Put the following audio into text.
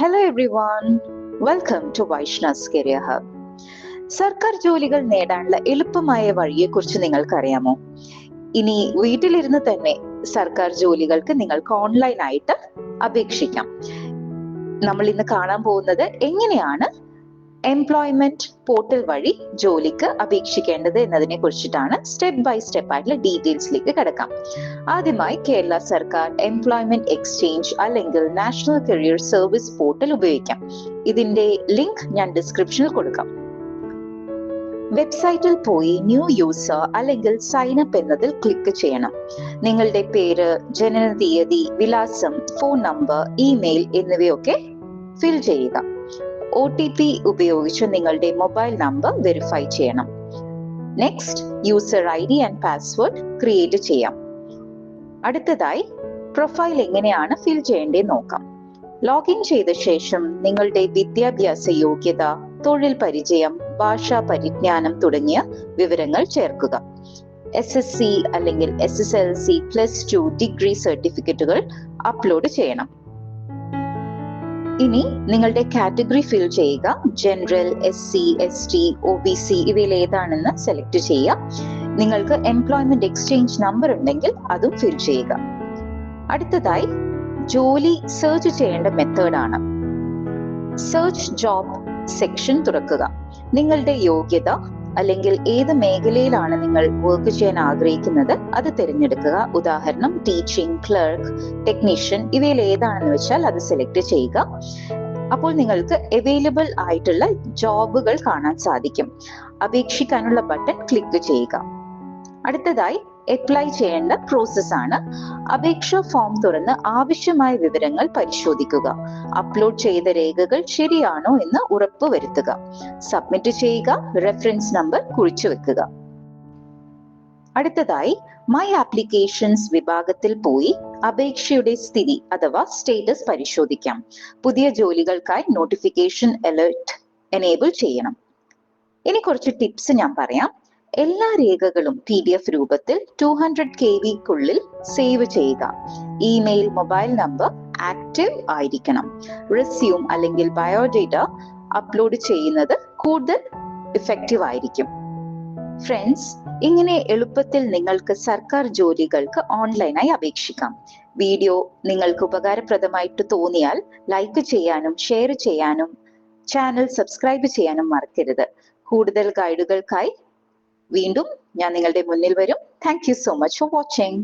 Hello everyone welcome to Vaishna's career hub സർക്കാർ ജോലികൾ നേടാനുള്ള എളുപ്പമായ വഴിയെക്കുറിച്ച് നിങ്ങൾക്കറിയാമോ? ഇനി വീട്ടിലിരുന്ന് തന്നെ സർക്കാർ ജോലികൾക്ക് നിങ്ങൾക്ക് ഓൺലൈനായിട്ട് അപേക്ഷിക്കാം. നമ്മൾ ഇന്ന് കാണാൻ പോകുന്നത് എങ്ങനെയാണ് എംപ്ലോയ്മെന്റ് പോർട്ടൽ വഴി ജോലിക്ക് അപേക്ഷിക്കേണ്ടത് എന്നതിനെ കുറിച്ചിട്ടാണ് സ്റ്റെപ്പ് ബൈ സ്റ്റെപ്പ് ആയിട്ടുള്ള ഡീറ്റെയിൽസിലേക്ക് കിടക്കാം. ആദ്യമായി കേരള സർക്കാർ എംപ്ലോയ്മെന്റ് എക്സ്ചേഞ്ച് അല്ലെങ്കിൽ നാഷണൽ കരിയർ സർവീസ് പോർട്ടൽ ഉപയോഗിക്കാം. ഇതിന്റെ ലിങ്ക് ഞാൻ ഡിസ്ക്രിപ്ഷനിൽ കൊടുക്കാം. വെബ്സൈറ്റിൽ പോയി ന്യൂ യൂസർ അല്ലെങ്കിൽ സൈൻ അപ്പ് എന്നതിൽ ക്ലിക്ക് ചെയ്യണം. നിങ്ങളുടെ പേര് ജനന തീയതി വിലാസം ഫോൺ നമ്പർ ഇമെയിൽ എന്നിവയൊക്കെ ഫിൽ ചെയ്യുക. ഒ ടി പി ഉപയോഗിച്ച് നിങ്ങളുടെ മൊബൈൽ നമ്പർ വെരിഫൈ ചെയ്യണം. Next user I D and password create ചെയ്യാം. അടുത്തതായി പ്രൊഫൈൽ എങ്ങനെയാണ് ഫിൽ ചെയ്യേണ്ടത് നോക്കാം. ലോഗിൻ ചെയ്ത ശേഷം നിങ്ങളുടെ വിദ്യാഭ്യാസ യോഗ്യത തൊഴിൽ പരിചയം ഭാഷാ പരിജ്ഞാനം തുടങ്ങിയ വിവരങ്ങൾ ചേർക്കുക. എസ് എസ് സി അല്ലെങ്കിൽ S S L C plus two degree സർട്ടിഫിക്കറ്റുകൾ അപ്ലോഡ് ചെയ്യണം. ഇനി നിങ്ങളുടെ കാറ്റഗറി ഫിൽ ചെയ്യുക. General S C S T O B C ഇവയിൽ ഏതാണെന്ന് സെലക്ട് ചെയ്യുക. നിങ്ങൾക്ക് എംപ്ലോയ്മെന്റ് എക്സ്ചേഞ്ച് നമ്പർ ഉണ്ടെങ്കിൽ അതും ഫിൽ ചെയ്യുക. അടുത്തതായി ജോലി സെർച്ച് ചെയ്യേണ്ട മെത്തേഡാണ് സെർച്ച് ജോബ് സെക്ഷൻ തുറക്കുക. നിങ്ങളുടെ യോഗ്യത അല്ലെങ്കിൽ ഏത് മേഖലയിലാണ് നിങ്ങൾ വർക്ക് ചെയ്യാൻ ആഗ്രഹിക്കുന്നത് അത് തിരഞ്ഞെടുക്കുക. ഉദാഹരണം ടീച്ചിങ് ക്ലർക്ക് ടെക്നീഷ്യൻ ഇവയിൽ ഏതാണെന്ന് വെച്ചാൽ അത് സെലക്ട് ചെയ്യുക. അപ്പോൾ നിങ്ങൾക്ക് അവൈലബിൾ ആയിട്ടുള്ള ജോബുകൾ കാണാൻ സാധിക്കും. അപേക്ഷിക്കാനുള്ള ബട്ടൺ ക്ലിക്ക് ചെയ്യുക. അടുത്തതായി അപ്ലൈ ചെയ്യേണ്ട പ്രോസസ് ആണ്. അപേക്ഷ ഫോം തുറന്ന് ആവശ്യമായ വിവരങ്ങൾ പരിശോധിക്കുക. അപ്ലോഡ് ചെയ്ത രേഖകൾ ശരിയാണോ എന്ന് ഉറപ്പുവരുത്തുക സബ്മിറ്റ് ചെയ്യുക റെഫറൻസ് നമ്പർ കുറിച്ചു വെക്കുക. അടുത്തതായി മൈ ആപ്ലിക്കേഷൻസ് വിഭാഗത്തിൽ പോയി അപേക്ഷയുടെ സ്ഥിതി അഥവാ സ്റ്റേറ്റസ് പരിശോധിക്കാം. പുതിയ ജോലികൾക്കായി നോട്ടിഫിക്കേഷൻ അലേർട്ട് എനേബിൾ ചെയ്യണം. ഇനി കുറച്ച് ടിപ്സ് ഞാൻ പറയാം. എല്ലാ രേഖകളും പി ഡി എഫ് രൂപത്തിൽ ടു ഹൺഡ്രഡ് കെ വിക്കുള്ളിൽ സേവ് ചെയ്യുക. ഇമെയിൽ മൊബൈൽ നമ്പർ ആക്റ്റീവ് ആയിരിക്കണം. റെസ്യൂം അല്ലെങ്കിൽ ബയോഡേറ്റ അപ്ലോഡ് ചെയ്യുന്നത് കൂടുതൽ ഇഫക്റ്റീവ് ആയിരിക്കും. ഫ്രണ്ട്സ് ഇങ്ങനെ എളുപ്പത്തിൽ നിങ്ങൾക്ക് സർക്കാർ ജോലികൾക്ക് ഓൺലൈനായി അപേക്ഷിക്കാം. വീഡിയോ നിങ്ങൾക്ക് ഉപകാരപ്രദമായിട്ട് തോന്നിയാൽ ലൈക്ക് ചെയ്യാനും ഷെയർ ചെയ്യാനും ചാനൽ സബ്സ്ക്രൈബ് ചെയ്യാനും മറക്കരുത്. കൂടുതൽ ഗൈഡുകൾക്കായി വീണ്ടും ഞാൻ നിങ്ങളുടെ മുന്നിൽ വരും. Thank you so much for watching